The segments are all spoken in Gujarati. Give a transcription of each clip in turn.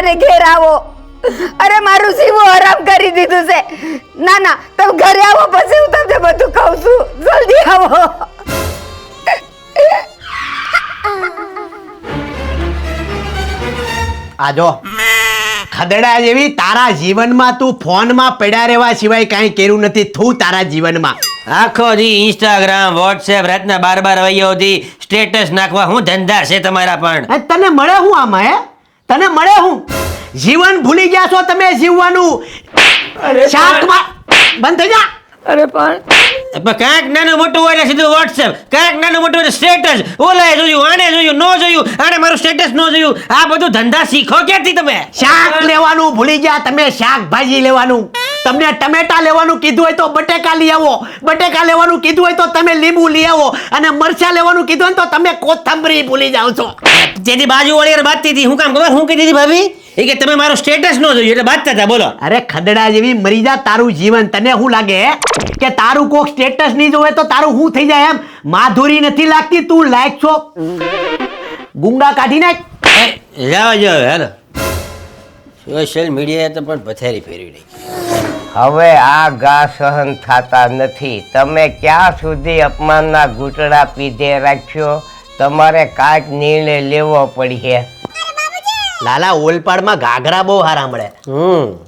ને ઘેર આવો. અરે મારું સીવું આરામ કરી દીધું છે. ના ના તમે ઘરે આવો પછી હું તમને બધું કહું છું. જલ્દી આવો. આજો ખદડા જેવી તારા જીવનમાં તું ફોનમાં પડ્યા રહેવા સિવાય કાંઈ કર્યું નથી. થું તારા જીવનમાં. આખો દી ઇન્સ્ટાગ્રામ વોટ્સએપ રાતના બાર બાર વાગ્યા સુધી સ્ટેટસ નાખવા હું ધંધા છે તમારા પણ. તને મળે હું આમાં હે? તને મળે હું? જીવન ભૂલી ગયા છો તમે જીવવાનું? શાકમાં બંધ થઈ જા. અરે પણ કાંઈક નાનું મોટું હોય એટલે સીધું વોટ્સએપ કાંઈક નાનું મોટું હોય સ્ટેટસ ઓલાએ જોયું આને જોયું નો જોયું આને મારું સ્ટેટસ નો જોયું. આ બધું ધંધા શીખો ક્યાંથી તમે? શાક લેવાનું ભૂલી ગયા તમે શાકભાજી લેવાનું. તમને ટમેટા લેવાનું કીધું હોય તો બટેકા લઈ આવો. બટેકા લેવાનું કીધું હોય તો તમે લીંબુ લઈ આવો. અને મરચા લેવાનું કીધું હોય તો તમે કોથમરી ભૂલી જાઓ છો. જેની બાજુ વાળી બાતતી હતી. હું કામ ખબર? હું કીધી હતી ભાભી? એ કે તમે મારો સ્ટેટસ નો જોયું એટલે બાજતા હતા બોલો. અરે ખદડા જેવી મરી જા તારું જીવન. તને શું લાગે કે તારું કોક સ્ટેટસ નહીં જોવે તો તારું શું થઈ જાય એમ? માધુરી નથી લાગતી તું લાયક છો. ગુંગા કાઢી નાખ. જાઓ જાઓ હાલો. સોશિયલ મીડિયાએ તો પણ પથારી ફેરવી નાખી. હવે આ ઘા સહન થતા નથી. તમે ક્યાં સુધી અપમાનના ઘૂંટડા પીધે રાખ્યો? તમારે કાંઈક નિર્ણય લેવો પડશે. લાલા ઓલપાડમાં ઘાઘરા બહુ હારા મળે. હમ.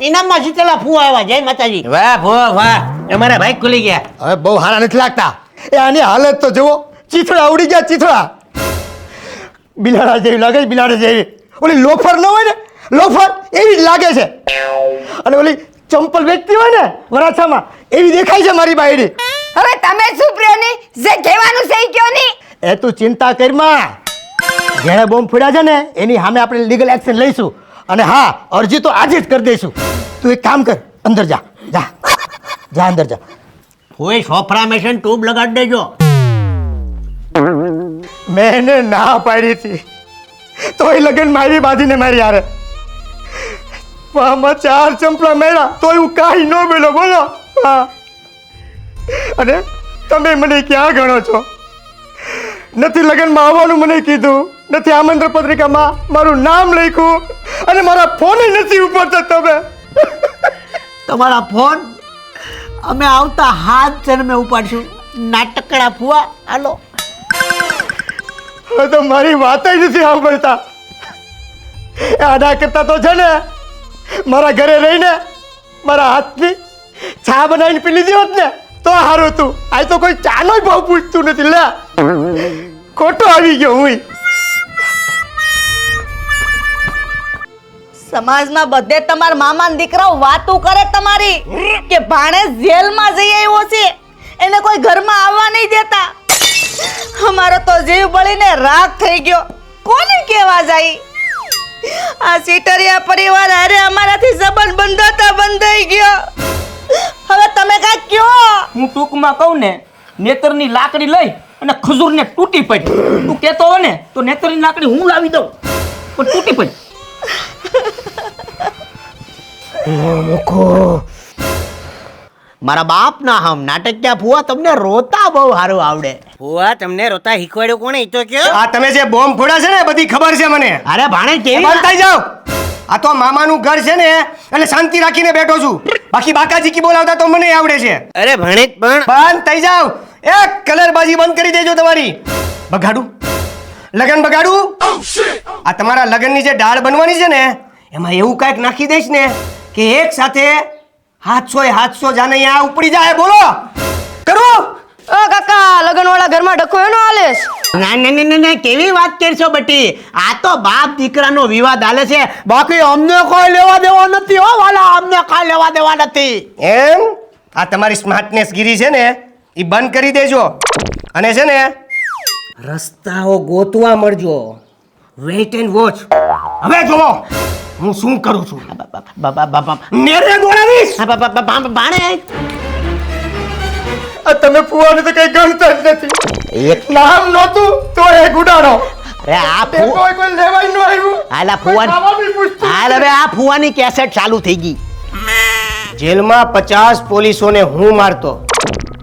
ઇનામમાં જીતેલા ફુવા આવ્યા જય માતાજી. વાહ ભો વાહ. અમારા ભાઈ ખુલી ગયા. હવે બહુ હારા નથી લાગતા. એ આની હાલત તો જુઓ. ચીથડા ઉડી ગયા ચીથડા બિલાડા જેવી લાગે છે બિલાડા જેવી. ઓલી લોફર ન હોય ને લોફર એવી જ લાગે છે. અને ઓલી ચંપલ વેચતી હોય ને વરાછામાં એવી દેખાય છે મારી બાયડી. હવે તમે શું નહીં જે કહેવાનું છે કયો નહીં એ તું ચિંતા કરમાં જેણે બોમ્બ ફોડ્યા છે ને એની સામે આપણે લીગલ એક્શન લઈશું. અને હા અરજી તો આજે જ કરી દઈશું. તું એક કામ કર અંદર જા જા. જા અંદર જા. કોઈ સોફરા મેશન ટ્યુબ લગાડી દેજો. મેં ના પાડી હતી. તોય લગન મારી બાંધીને મારી યારે આમાં ચાર ચંપલા મેળા તોય હું કાંઈ ન બોલો. બોલો અને તમે મને ક્યાં ગણો છો? નથી લગ્નમાં આવવાનું મને કીધું, નથી આમંત્ર પત્રિકામાં મારું નામ લખ્યું, અને મારા ફોન નથી ઉપડતા તમે. તમારા ફોન અમે આવતા હાથ જન્મે ઉપાડશું. નાટકડા ફુવા, હાલો. હવે તો મારી વાત નથી સાંભળતા. આના કરતા તો છે ને, મારા ઘરે રહીને મારા હાથની ચા બનાવીને પી લીધી હોત ને, તો સારું હતું. આ તો કોઈ ચાનો ભાવ પૂછતું નથી, લે. ખોટો આવી ગયો હું સમાજમાં બધે તમારા મામાના દીકરાઓ વાતો કરે તમારી, કે ભાણે જેલમાં જઈ આવ્યો છે, એને કોઈ ઘરમાં આવવા નહીં દેતા. અમારો તો જીવ બળીને રાખ થઈ ગયો. કોને કેવા જાય? આ સીટરિયા પરિવાર અરે અમારાથી સંબંધ બંધાતા બંધાઈ ગયો. હવે તમે કાઈ કયો હું ટૂંકમાં કહું ને નેતરની લાકડી લઈ અને ખજૂરને તૂટી પડી. તું કહેતો હો ને તો નેતરની લાકડી હું લાવી દઉં? પણ તૂટી પડી. મારા બાપ ના હમ નાટકિયા ફુવા તમને રોતા બહુ સારું આવડે. ફુવા તમને રોતા શીખવાડ્યું કોણે? ઈ તો કયો? આ તમે જે બોમ્બ ફોડા છે ને બધી ખબર છે મને. અરે ભાણે કેવી બંધ થઈ જાવ આ તો મામાનું ઘર છે ને એટલે શાંતિ રાખીને બેઠો છું. બાકી બાકાજી કી બોલાવતા તો મને આવડે છે. અરે ભણે પણ. બંધ થઈ જાવ એક કલરબાજી બંધ કરી દેજો તમારી. બગાડું. લગન બગાડું? આ તમારા લગનની જે દાળ બનવાની છે ને એમાં એવું કાંઈક નાખી દઈશ ને કે એક સાથે હાથસો એ હાથસો જાને અહીંયા ઉપડી જાય બોલો. કરું? ઓ કાકા લગન વાળા ઘરમાં ડખો એનો આલેશ ના ના ના, ના ના કેવી વાત કરશો બટી? આ તો બાપ દીકરાનો વિવાદ આલે છે. બાકી અમને કોઈ લેવા દેવા નથી હો વાલા અમને કાંઈ લેવા દેવા નથી. એમ? આ તમારી સ્માર્ટનેસ ગીરી છે ને એ બંધ કરી દેજો. અને છે ને રસ્તાઓ ગોતવા મળજો. વેઇટ એન્ડ વોચ હવે જોવો. હું શું કરું છું? મેરે દોડાવીશ! ભાણે તમે ફુવાને તો કઈ ગણતા જ નથી. એક નામ નહોતું તો એ ગુડાડો અરે આ કોઈ કોઈ લેવાય ન આવ્યું. હાલા ફુવા ખાવા બી પૂછતું હાલ હવે આ ફુવાની કેસેટ ચાલુ થઈ ગઈ. જેલમાં પચાસ પોલીસોને હું મારતો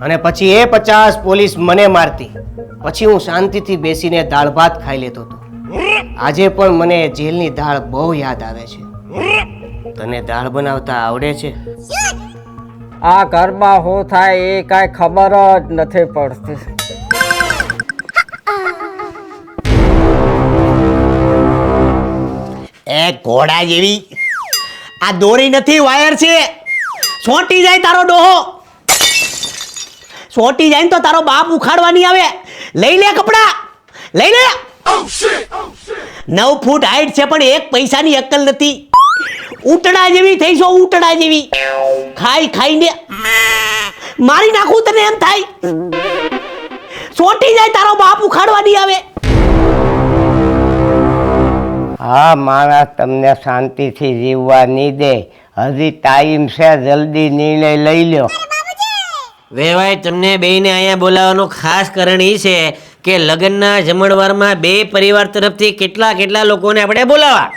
અને પછી એ પચાસ પોલીસ મને મારતી. પછી હું શાંતિથી બેસીને દાળ ભાત ખાઈ લેતો હતો. આજે પણ મને જેલની દાળ બહુ યાદ આવે છે. તને દાળ બનાવતા આવડે છે? આ ઘરમાં શું થાય એ કાંઈ ખબર જ નથી પડતી. એ ઘોડા જેવી. આ દોરી નથી વાયર છે. સોટી જાય તારો ડોહો. છોટી જાય ને તો તારો બાપ ઉખાડવાની આવે. લઈ લે કપડા. લઈ લે. નવ ફૂટ હાઈટ છે પણ એક પૈસાની અક્કલ નથી. ઉટડા જેવી થઈ છો ઉટડા જેવી. ખાઈ ખાઈને મારી નાખું તને એમ થાય. સોટી જાય તારો બાપ ઉખાડવાની આવે. હા માણસ તમને શાંતિથી જીવવા નહીં દે. હજી ટાઈમ છે જલ્દી નિર્ણય લઈ લ્યો. વેવાય તમને બેયને અહીંયા બોલાવવાનું ખાસ કારણ એ છે કે લગ્નના જમણવારમાં બે પરિવાર તરફથી કેટલા કેટલા લોકોને આપણે બોલાવા?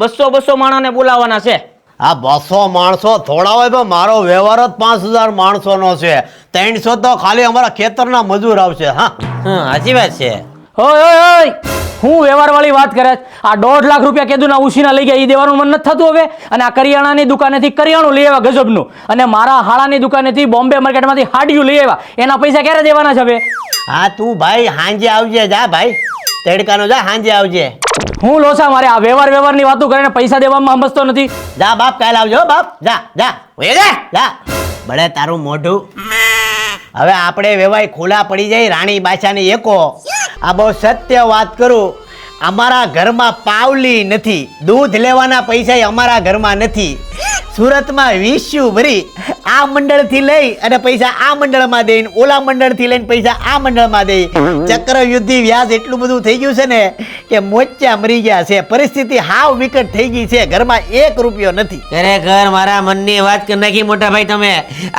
બસો બસો માણસને બોલાવવાના છે. આ બસો માણસો થોડા હોય તો મારો વ્યવહાર જ પાંચ હજાર માણસોનો છે. ત્રણસો તો ખાલી અમારા ખેતરના મજૂર આવશે હા. હા સાચી વાત છે. હોય હોય ઓય! હું વ્યવહારવાળી વાત કરે આ દોઢ લાખ રૂપિયા કીધું ના ઉછીના લઈ ગયા એ દેવાનું મન નથી થતું હવે. અને આ કરિયાણાની દુકાનેથી કરિયાણું લઈ આવ્યા ગજબનું. અને મારા હાળાની દુકાનેથી બોમ્બે માર્કેટમાંથી હાડિયું લઈ આવ્યા. એના પૈસા ક્યારે દેવાના છે હવે? હા તું ભાઈ હાંજે આવજે જા ભાઈ. તડકાનો જા હાંજે આવજે. હું લોસા મારે આ વ્યવહાર વ્યવહારની વાતો કરીને પૈસા દેવામાં સમજતો નથી. જા બાપ કાલ આવજો બાપ. જા જા. ઓય જા જા. બળે તારું મોઢું. હવે આપણે વેવાય ખુલ્લા પડી જાય રાણી બાછાની એકો. આ બહુ સત્ય વાત કરું. અમારા ઘરમાં પાવલી નથી. દૂધ લેવાના પૈસા અમારા ઘરમાં નથી. સુરતમાં વિશ્યુ ભરી આ મંડળથી લઈ અને પૈસા આ મંડળમાં દઈ ઓલા મંડળથી લઈને પૈસા આ મંડળમાં દઈ. ચક્રયુદ્ધી વ્યાજ એટલું બધું થઈ ગયું છે ને કે મોચ્યા મરી ગયા છે. પરિસ્થિતિ હાવ વિકટ થઈ ગઈ છે. ઘરમાં એક રૂપિયો નથી. ખરેખર મારા મનની વાત કરી નાખી મોટા ભાઈ તમે.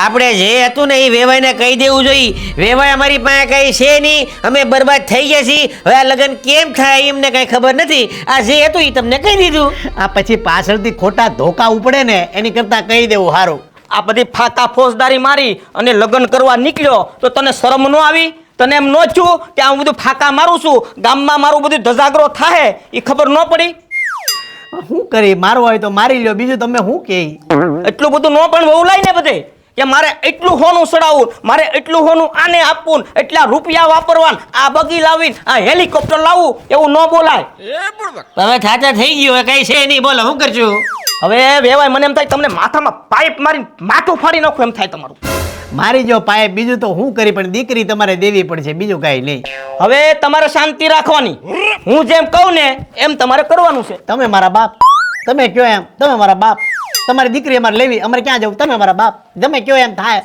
આપણે જે હતું ને એ વેવાઈને કહી દેવું જોઈએ. વેવાય અમારી પાસે કઈ છે નહીં. અમે બરબાદ થઈ ગયા છીએ. હવે આ લગ્ન કેમ થાય એમને કઈ ખબર નથી. આ જે હતું એ તમને કહી દીધું. આ પછી પાછળથી ખોટા ધોકા ઉપડે ને એની કરતા કહી દેવું સારું આ બધી ફાકા ફોજદારી મારી અને લગ્ન કરવા નીકળ્યો તો તને શરમ ન આવી? તને એમ ન છું કે હું બધું ફાકા મારું છું? ગામમાં મારું બધું ધજાગરો થાય એ ખબર ન પડી? શું કરી? મારવા હોય તો મારી લ્યો બીજું તમે શું કે? એટલું બધું ન પણ વહુલાય ને બધે. કે મારે એટલું હોનું ચડાવવું મારે એટલું હોનું આને આપવું એટલા રૂપિયા વાપરવા આ બગી લાવી આ હેલિકોપ્ટર લાવવું એવું ન બોલાય. હવે થાતા થઈ ગયું કઈ છે નહીં બોલો હું કરજો હવે વેવાય મને એમ થાય તમને માથામાં પાઇપ મારી માથું ફાડી નાખું એમ થાય તમારું. મારી જો પાઇપ બીજું તો હું કરી પણ દીકરી તમારે દેવી પડશે બીજું કાંઈ નહીં. હવે તમારે શાંતિ રાખવાની. હું જેમ કહું ને એમ તમારે કરવાનું છે. તમે મારા બાપ. તમે કયો એમ? તમે મારા બાપ. તમારી દીકરી અમારે લેવી, અમારે ક્યાં જવું? તમે મારા બાપ. તમે કયો એમ થાય.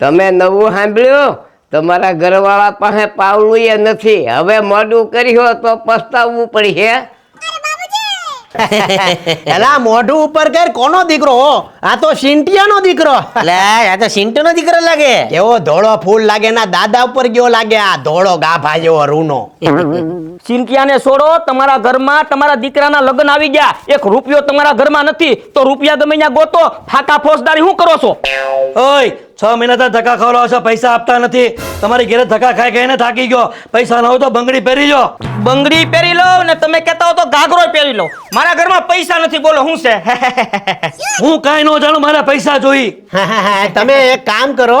તમે નવું સાંભળ્યું? તમારા ઘરવાળા પાસે પાવલું એ નથી. હવે મોડું કર્યું તો પસ્તાવવું પડશે એલા મોઢું ઉપર કર કોનો દીકરો આ તો સિંટિયાનો દીકરો. લે આ તો સિંટનો દીકરો લાગે. કેવો ધોળો ફૂલ લાગે ના દાદા ઉપર ગયો લાગે આ ધોળો ગાભા જેવો રૂનો. સિંટિયાને છોડો તમારા ઘરમાં તમારા દીકરાના લગ્ન આવી ગયા. એક રૂપિયો તમારા ઘરમાં નથી તો રૂપિયા ગમે ત્યાં ગોતો ફાકા ફોજદારી શું કરો છો? ઓય છ મહિનાથી ધક્કા ખવડાવો છો પૈસા આપતા નથી. તમારી ઘેરે ધક્કા ખાઈ ખાઈને થાકી ગયો. પૈસા ન હોય તો બંગડી પહેરી જો બંગડી પહેરી લો ને તમે કહેતા હો તો ઘાઘરો પહેરી લો. મારા ઘરમાં પૈસા નથી બોલો શું છે? હું કાંઈ ન જાણું મારા પૈસા જોઈ. તમે એક કામ કરો.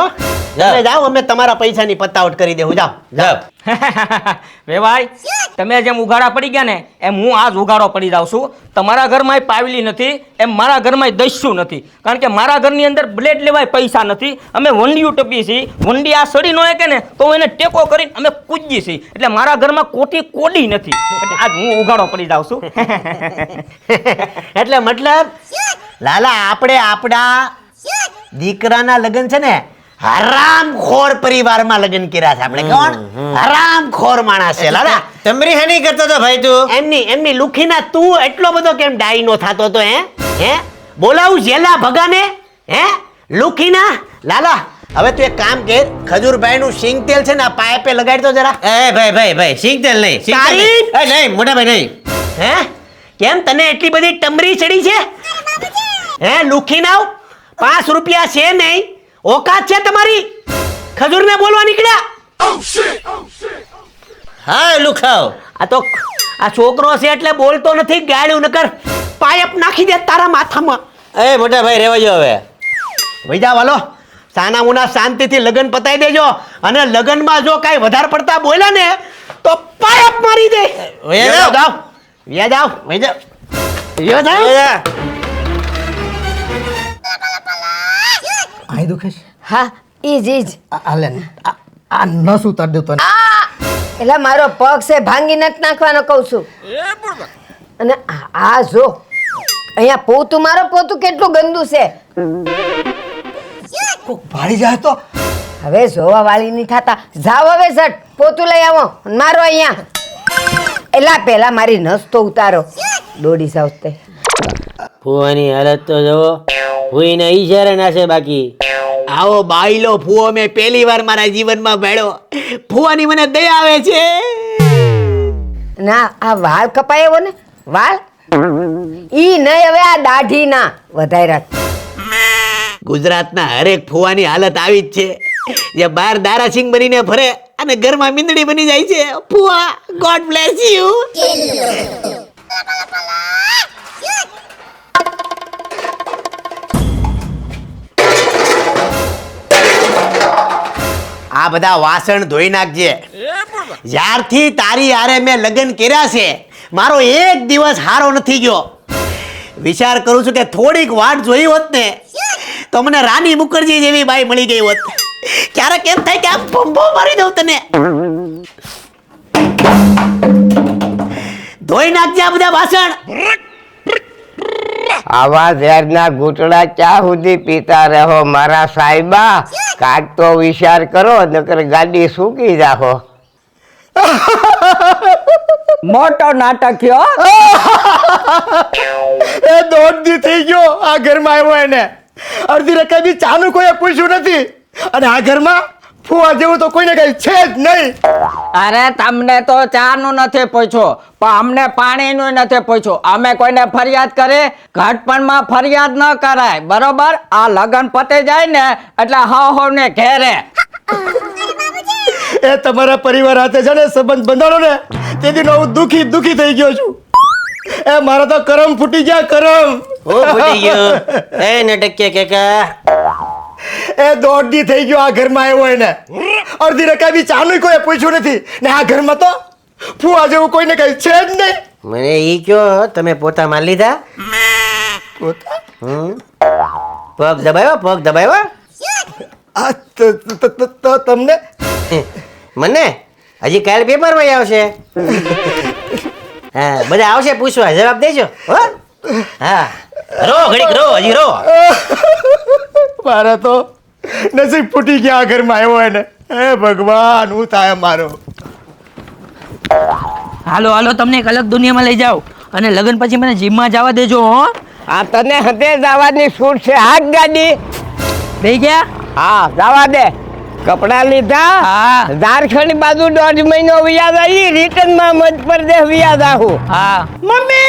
તમે જાઓ અમે તમારા પૈસાની પતાવટ કરી દેવું. જાઓ. જાઓ. ભાઈ તમે જેમ ઉઘાડા પડી ગયા ને એમ હું આજ ઉઘાડો પડી જાઉં છું. તમારા ઘરમાં પાવલી નથી એમ મારા ઘરમાં દસ્યું નથી. કારણ કે મારા ઘરની અંદર બ્લેડ લેવાય પૈસા નથી. અમે વંડિયું ટપી છીએ. વંડી આ સડી નો કે ને તો એને ટેકો કરીને અમે કૂદીએ છીએ. એટલે મારા ઘરમાં કોટી કોડી નથી. એટલે આજ હું ઉઘાડો પડી જાઉં છું. એટલે મતલબ લાલા આપણે આપણા દીકરાના લગ્ન છે ને હરામખોર પરિવારમાં લગ્ન કર્યા છે. આપણે કોણ હરામખોર માણસ છે. લાલા તમરી હેની કરતો તો ભાઈ તું? એમની એમની લુખીના તું એટલો બધો કેમ ડાઈનો થાતો તો હે? હે? બોલાવું જેલા ભગાને હે? લુખીના? લાલા હવે તું એક કામ કર ખજૂરભાઈ નું સિંગ તેલ છે ને આ પાઇપે લગાડી દો જરા. એ ભાઈ ભાઈ ભાઈ સિંગતેલ નહીં સિંગતેલ નહીં. તારી? એ, નહીં મોટા ભાઈ નહીં. હે? કેમ તને એટલી બધી ટમરી ચડી છે? હે લુખી નાવ પાંચ રૂપિયા છે નહીં. ઓકાત છે તમારી. ખજૂરને બોલવા નીકળ્યા. હા લુખાવ આ તો આ છોકરો છે એટલે બોલતો નથી ગાળ્યું નકર પાયપ નાખી દે તારા માથામાં. એ મોટા ભાઈ રહેવા જો હવે. વૈજા વાલો સાના મુના શાંતિથી લગ્ન પતાઈ દેજો. અને લગ્નમાં જો કાંઈ વધારે પડતા બોલ્યા ને તો પાયપ મારી દે. વૈયા. જાઓ. વ્યા જાઓ. વૈજા વ્યા જાઓ. આઈ દુખે છે? હા એ જ એ જ ને. આ- ન નસ ઉતાર દો તને. આ! એટલે મારો પગ છે ભાંગી નથી નાખવાનો કહું છું. અને આ- જો અહીંયા પોતું મારો પોતું કેટલું ગંદુ છે. કોક ભાળી જાય તો. હવે જોવા વાળી નહીં થતા. જાઓ હવે ઝટ પોતું લઈ આવો અને મારો અહીંયા. એલા પહેલા મારી નસ તો ઉતારો. દોડી જાવ તે ફુવાની હાલત તો જુઓ ને ઈશારે ના છે બાકી. આવો બાઈલો ફુઓ મેં પહેલી વાર મારા જીવનમાં ભેળો ફુવાની મને દયા આવે છે. ના આ વાળ કપાય એવો ને? વાળ? ઈ નહીં હવે આ દાઢી ના વધારે રાખ. ગુજરાતના હરેક ફુવાની હાલત આવી જ છે. જે બહાર દારાસિંગ બનીને ફરે અને ઘરમાં મીંદડી બની જાય છે. ફુવા ગોડ બ્લેસ યુ આ બધા વાસણ ધોઈ નાખજે. જ્યારથી તારી હારે મેં લગ્ન કર્યા છે મારો એક દિવસ હારો નથી ગયો. વિચાર કરું છું કે થોડીક વાટ જોઈ હોત ને તો મને રાની મુખર્જી જેવી બાઈ મળી ગઈ હોત. ક્યારેક એમ થાય કે આમ ભંભો મારી દઉં તને. ધોઈ નાખજે આ બધા વાસણ. આવા ઝેરના ઘૂંટડા ચા સુધી પીતા રહો? મારા સાહેબા કાંક તો વિચાર કરો નકર ગાડી સૂકી જાહો. મોટો નાટક્યો એ દોઢ દી થઈ ગયો આ ઘરમાં આવ્યો એને. અડધી રકમ બી ચાનું કોઈએ પૂછ્યું નથી. અને આ ઘરમાં ફુવા જેવું તો કોઈને કઈ છે જ નહીં. અરે તમને તો ચાનું નથી પૂછ્યું પણ અમને પાણી નું નથી પૂછ્યું. અમે કોઈને ફરિયાદ કરી ઘટપણમાં ફરિયાદ ન કરાય બરોબર? આ લગન પતે જાય ને એટલે હવ હાવ ને ઘેરે. એ તમારા પરિવાર હાથે છે ને સંબંધ બંધાણો ને તેથી હું દુખી દુખી થઈ ગયો છું. એ મારા તો કરમ ફૂટી ગયા કરમ. ઓ ફૂટી ગયો. એ નટક્યા કાકા એ દોઢ થઈ ગયો આ ઘરમાં આવ્યો એને. અડધી રકમ બી ચાનું કોઈ પૂછ્યું નથી. ને આ ઘરમાં તો ફુવા જેવું કોઈને કઈ છે જ નહીં. મને ઈ કયો તમે પોતામાં લીધા? પોતા? પગ દબાવ્યો પગ દબાવ્યો આ ત- ત- ત- ત- તમને? મને? હજી કાલે પેપરમાં આવશે. હા બધા આવશે પૂછવા જવાબ દેજો હો. હા. રો ઘડીક રો હજી રો. મારા તો નસીબ ફૂટી ગયા આ ઘરમાં આવ્યો એને. હે ભગવાન હું થાય મારો. હાલો હાલો તમને એક અલગ દુનિયામાં લઈ જાઓ. અને લગ્ન પછી મને જીમમાં જવા દેજો હો. આ તને હતે જવાની છૂટ છે. હાથ ગાડી. થઈ ગયા? હા જવા દે. કપડા લીધા. હા. ઝારખંડ બાજુ દોઢ મહિનો વ્યાજ આવી રિટર્નમાં મધ્યપ્રદેશ વ્યાજ આવું હા. મમ્મી!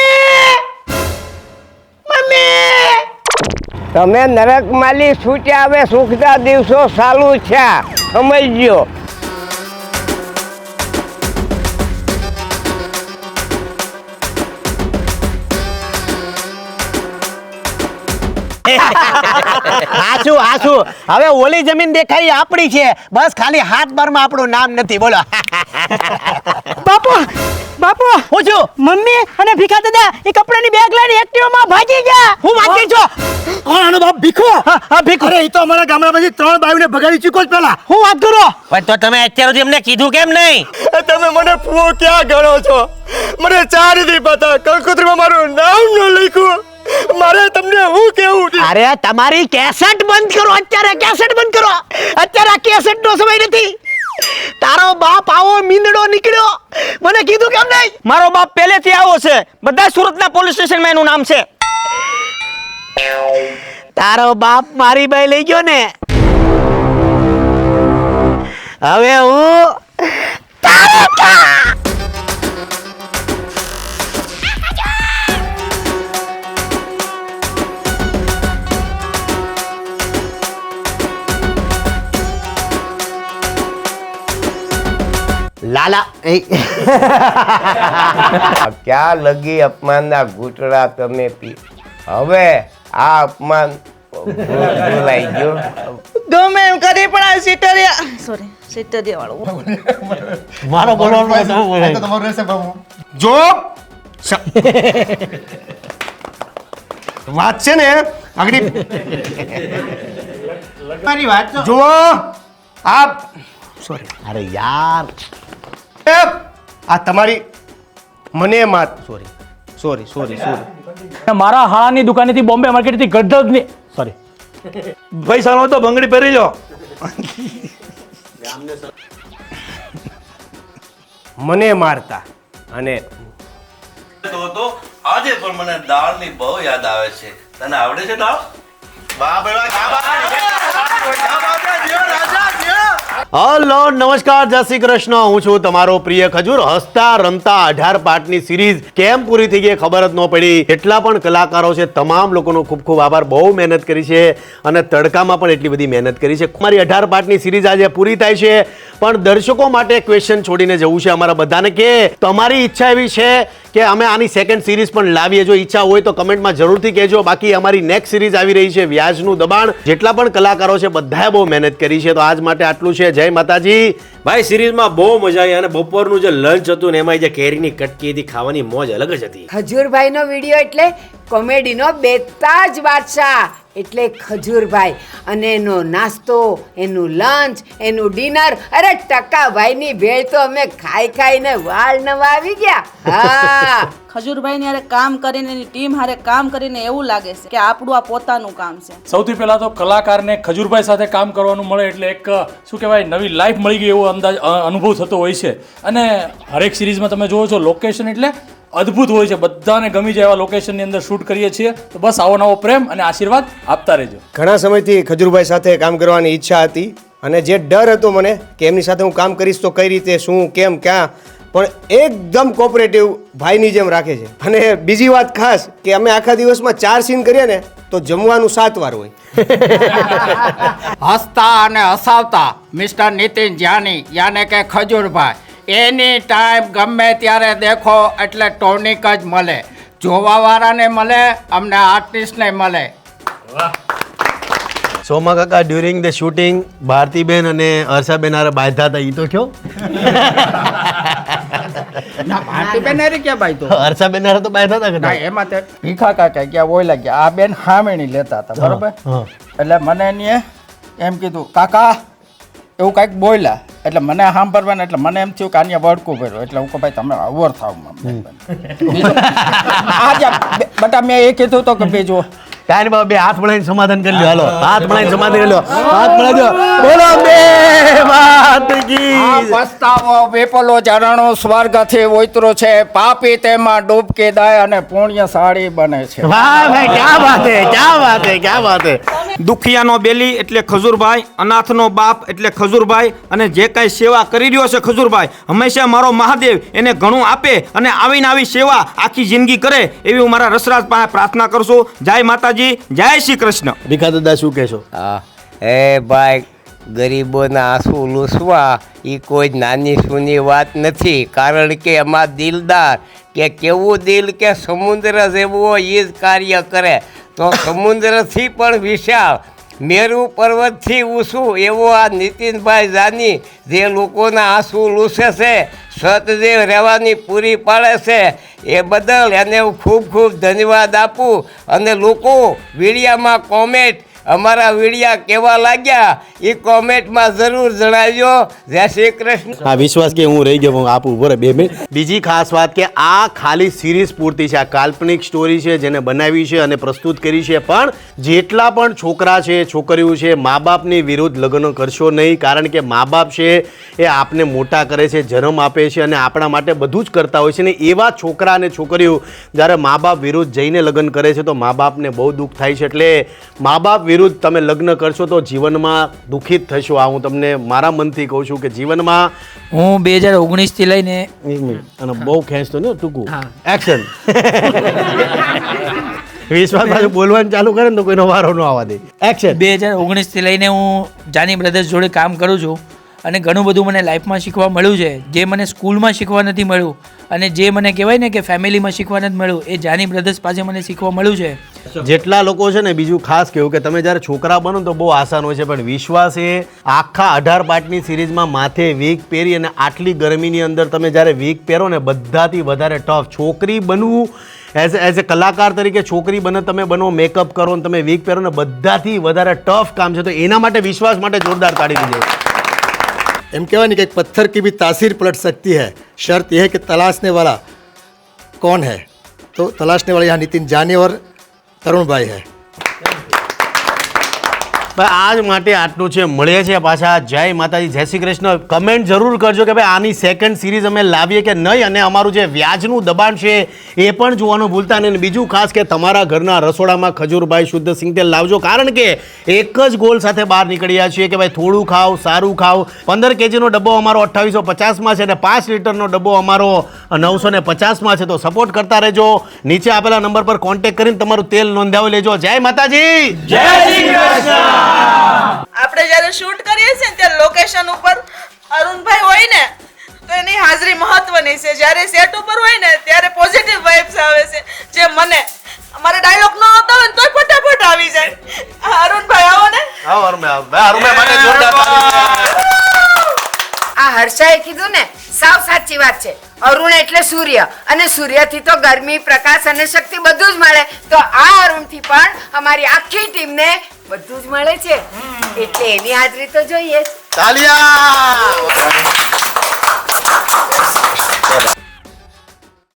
તમે નરક માલી છૂટ્યા હવે સુખતા દિવસો ચાલુ છે. સમજ્યો? હાચું હાચું. હવે ઓલી જમીન દેખાઈ આપણી છે. બસ ખાલી હાથ બારમાં આપણું નામ નથી. બોલો. બાપુ! બાપુ હું છું. મમ્મી અને ભીખા દાદા એ કપડાની બેગ લઈને એક્ટિવામાં ભાગી ગયા. હું વાંચી છો. કોણ આનો બાપ ભીખો? હા ભીખો. અરે એ તો અમારા ગામડામાંથી ત્રણ બાયુને ભગાડી ચૂક્યો જ પેલા હું વાત કરો? પણ તો તમે અત્યાર સુધી અમને કીધું કેમ નહીં? તમે મને ફુવો ક્યાં ગણો છો? મને ચાર દી પતા કંકોત્રીમાં મારું નામ ન લખ્યું. મારે તમને હું કેવું? અરે તમારી કેસેટ બંધ કરો. અત્યારે કેસેટ બંધ કરો. અત્યારે આ કેસેટ નો સમય નથી. તારો બાપ આવો મીંદડો નીકળ્યો. મને કીધું કેમ નહીં? મારો બાપ પહેલેથી આવો છે. બધા સુરતના પોલીસ સ્ટેશનમાં એનું નામ છે. તારો બાપ મારી બાઈ લઈ ગયો ને. હવે હું હાલા આ ક્યાં લગી અપમાનના ઘૂંટડા તમે પી હવે આ અપમાન ભૂલાઈ ગયું. ગમે એમ કરી પણ આ સિટરિયા સોરી સિટરિયા વાળું મારો બોલવાનો જો વાત છે ને આગળ. મારી વાત જો આપ સોરી અરે યાર. આ તમારી મને માત. સોરી સોરી સોરી સોરી મારા હાળાની દુકાનેથી બોમ્બે માર્કેટથી ગઢની સોરી ભાઈ સાલો તો બંગડી પહેરી લો. મને મારતા. અને તો તો આજે પણ મને દાળની બહુ યાદ આવે છે. તને આવડે છે દાળ? વાહ ભાઈ વાહ રાજા જીઓ હલો, નમસ્કાર, જય શ્રી કૃષ્ણ. હું છું તમારો પ્રિય ખજૂર. હસતા રમતા અઢાર પાઠની સિરીઝ કેમ પૂરી થઈ ગઈ ખબર જ ન પડી. એટલા પણ કલાકારો છે, તમામ લોકોનો ખૂબ ખૂબ આભાર. બહુ મહેનત કરી છે અને તડકામાં પણ એટલી બધી મહેનત કરી છે. મારી અઢાર પાર્ટની સિરીઝ આજે પૂરી થાય છે. પણ દર્શકો માટે ક્વેશ્ચન છોડીને જવું છે અમારા બધાને કે તમારી ઈચ્છા એવી છે કે અમે આની સેકન્ડ સિરીઝ પણ લાવીએ. જો ઈચ્છા હોય તો કમેન્ટમાં જરૂરથી કહેજો. બાકી અમારી નેક્સ્ટ સિરીઝ આવી રહી છે વ્યાજનું દબાણ. જેટલા પણ કલાકારો છે બધાએ બહુ મહેનત કરી છે. તો આજ માટે આટલું છે. જય માતાજી. ભાઈ સિરીઝમાં બહુ મજા આવી અને બપોરનું જે લંચ હતું ને એમાં જે કેરીની કટકી હતી ખાવાની મોજ અલગ જ હતી. ખજૂરભાઈનો વીડિયો એટલે કોમેડીનો બેતાજ બાદશાહ. એટલે ખજૂરભાઈ અને એનો નાસ્તો એનું લંચ એનું ડિનર અરે ટકાભાઈની ભેળ તો અમે ખાઈ ખાઈને વાળ નવા આવી ગયા. હા. ખજૂરભાઈ ને કામ કરીને એની ટીમ હારે કામ કરીને એવું લાગે છે કે આપણું આ પોતાનું કામ છે. સૌથી પહેલા તો કલાકારને ખજૂરભાઈ સાથે કામ કરવાનું મળે એટલે એક શું કહેવાય નવી લાઈફ મળી ગઈ એવો અંદાજ અનુભવ થતો હોય છે. અને હરેક સિરીઝમાં તમે જુઓ છો લોકેશન એટલે અદ્ભુત હોય છે. બધાને ગમી જાય એવા લોકેશનની અંદર શૂટ કરીએ છીએ. તો બસ આવો નવો પ્રેમ અને આશીર્વાદ આપતા રહેજો. ઘણા સમયથી ખજૂરભાઈ સાથે કામ કરવાની ઈચ્છા હતી અને જે ડર હતો મને કે એમની સાથે હું કામ કરીશ તો કઈ રીતે શું કેમ ક્યાં પણ એકદમ કોઓપરેટિવ ભાઈની જેમ રાખે છે. અને બીજી વાત ખાસ કે અમે આખા દિવસમાં ચાર સીન કરીએ ને તો જમવાનું સાત વાર હોય. હસતા અને હસાવતા મિસ્ટર નીતિન જાની યાને કે ખજૂરભાઈ. એની ટાઈમ ગમે ત્યારે દેખો એટલે ટોનિક જ મળે. જોવાવાળાને મળે અમને આર્ટિસ્ટને મળે. સોમા કાકા ડ્યુરિંગ ધ શૂટિંગ ભારતીબેન અને હર્ષાબેન આરે બાંધતા હતા એ તો કયો ના ભારતીબેન હારી ક્યાં ભાઈ તો હર્ષાબેન આરે તો બાંધતા હતા કે ના? એમાં તે ભીખા કાકા ક્યાં ઓય ગયા આ બેન હામેણી લેતા હતા બરોબર? એટલે મને એની એમ કીધું કાકા એવું કાંઈક બોલ્યા. એટલે મને સાંભળવાને એટલે મને એમ થયું કે આને વળકું ભર્યું. એટલે હું કહું ભાઈ તમે અવર થાવ બટા મેં એ કીધું તો કે ભાઈ કાંઈ નહીં બાબા, બે હાથ મળાઈને સમાધાન કરી લો હાલો હાથ મળાઈને સમાધાન કરી લો હાથ મળાજો બોલો બે વાત કી. પસ્તાવો વિપલો ઝરણો સ્વર્ગથી ઉતરો છે. પાપી તેમાં ડૂબકી દાય અને પુણ્યશાળી બને છે. વાહ ભાઈ ક્યાં વાત હે ક્યાં વાત હે ક્યાં વાત હે. દુખિયાનો બેલી એટલે ખજૂરભાઈ અનાથનો બાપ એટલે ખજૂરભાઈ અને જે કાંઈ સેવા કરી રહ્યો છે ખજૂરભાઈ હંમેશા મારો મહાદેવ એને ઘણું આપે અને આવીને આવી સેવા આખી જિંદગી કરે એવી હું મારા રસરાજ પાસે પ્રાર્થના કરશું જય માતાજી. જય શ્રી કૃષ્ણ. ભીખા દાદા શું કહેશો? હા. એ ભાઈ ગરીબોના આંસુ લૂસવા એ કોઈ નાની સૂની વાત નથી. કારણ કે એમાં દિલદાર કે કેવું દિલ કે સમુદ્ર જેવું એ જ કાર્ય કરે. તો સમુદ્રથી પણ વિશાળ મેરુ પર્વતથી ઊંચું, એવો આ નીતિનભાઈ જાની જે લોકોના આંસુ લૂસે છે, સતદેવ રહેવાની પૂરી પાડે છે, એ બદલ એને હું ખૂબ ખૂબ ધન્યવાદ આપું અને લોકો વીડિયામાં કોમેન્ટ અમારા વિડિયા કેવા લાગ્યા એ કોમેન્ટમાં જરૂર જણાવજો. જય શ્રી કૃષ્ણ. હા વિશ્વાસ કે હું રહી ગયો હું આપું ઊભો રહે. બે મિનિટ. બીજી ખાસ વાત કે આ ખાલી સિરીઝ પૂરતી છે આ કાલ્પનિક સ્ટોરી છે જેને બનાવી છે અને પ્રસ્તુત કરી છે. પણ જેટલા પણ છોકરા છે છોકરીઓ છે મા બાપની વિરુદ્ધ લગ્ન કરશો નહીં કારણ કે મા બાપ છે એ આપને મોટા કરે છે જન્મ આપે છે અને આપણા માટે બધું જ કરતા હોય છે. ને એવા છોકરા અને છોકરીઓ જ્યારે મા બાપ વિરુદ્ધ જઈને લગ્ન કરે છે તો મા બાપને બહુ દુઃખ થાય છે. એટલે મા બાપ વિરુદ્ધ તમે લગ્ન કરશો તો જીવનમાં દુઃખિત થશો. આ હું તમને મારા મનથી કહું છું કે જીવનમાં હું બે હજાર ઓગણીસથી લઈને એક મિનિટ અને બહુ ખેંચતો ને ટૂંકું. એક્શન વિશ્વાસ પાછું બોલવાનું ચાલુ કરે ને તો કોઈનો વારો ન આવવા દે. એક્શન બે હજાર ઓગણીસથી લઈને હું જાની બ્રધર્સ જોડે કામ કરું છું. અને ઘણું બધું મને લાઈફમાં શીખવા મળ્યું છે. જે મને સ્કૂલમાં શીખવા નથી મળ્યું અને જે મને કહેવાય ને કે ફેમિલીમાં શીખવા નથી મળ્યું, એ જાની બ્રધર્સ પાસે મને શીખવા મળ્યું છે. જેટલા લોકો છે ને, બીજું ખાસ કહેવું કે તમે જ્યારે છોકરા બનો તો બહુ આસાન હોય છે, પણ વિશ્વાસ એ આખા અઢાર પાટની સિરીઝમાં માથે વીક પહેરી અને આટલી ગરમીની અંદર તમે જ્યારે વીક પહેરો ને, બધાથી વધારે ટફ છોકરી બનવું એઝ એઝ એ કલાકાર તરીકે છોકરી બને, તમે બનો મેકઅપ કરો ને, તમે વીક પહેરો ને, બધાથી વધારે ટફ કામ છે. તો એના માટે વિશ્વાસ માટે જોરદાર તાળી દીધી. એમ કહેવાય ને કે એક પથ્થર की भी तासीर पलट सकती है शर्त यह है कि तलाशने वाला कौन है तो तलाशने वाला यहाँ नितिन जानी और तरुण भाई है ભાઈ આજ માટે આટલું છે. મળીએ છીએ પાછા. જય માતાજી, જય શ્રી કૃષ્ણ. કમેન્ટ જરૂર કરજો કે ભાઈ, આની સેકન્ડ સિરીઝ અમે લાવીએ કે નહીં અને અમારું જે વ્યાજનું દબાણ છે એ પણ જોવાનું ભૂલતા નહીં. બીજું ખાસ કે તમારા ઘરના રસોડામાં ખજૂરભાઈ શુદ્ધ સિંગતેલ લાવજો. કારણ કે એક જ ગોલ સાથે બહાર નીકળ્યા છીએ કે ભાઈ, થોડું ખાવ સારું ખાવ પંદર કેજીનો ડબ્બો અમારો અઠ્ઠાવીસો પચાસમાં છે અને પાંચ લીટરનો ડબ્બો અમારો નવસો ને પચાસમાં છે. તો સપોર્ટ કરતા રહેજો. નીચે આપેલા નંબર પર કોન્ટેક્ટ કરીને તમારું તેલ નોંધાવી લેજો. જય માતાજી! જય શ્રી કૃષ્ણ! આપણે જ્યારે શૂટ કરીએ છીએ ને ત્યારે લોકેશન ઉપર અરુણભાઈ હોય ને તો એની હાજરી મહત્વની છે. જ્યારે સેટ ઉપર હોય ને ત્યારે પોઝિટિવ વાઇબ્સ આવે છે. જે મને અમારે ડાયલોગ ન આવતો હોય ને તોય ફટાફટ આવી જાય. અરુણભાઈ આવો ને. આવો અરુણભાઈ, અરુણભાઈ માટે જોરદાર આ હર્ષાએ કીધું ને સાવ સાચી વાત છે. અરુણ એટલે સૂર્ય. અને સૂર્યથી તો ગરમી પ્રકાશ અને શક્તિ બધું જ મળે. તો આ અરુણથી પણ અમારી આખી ટીમને બધું જ મળે છે. એટલે એની હાજરી તો જોઈએ તાલિયા!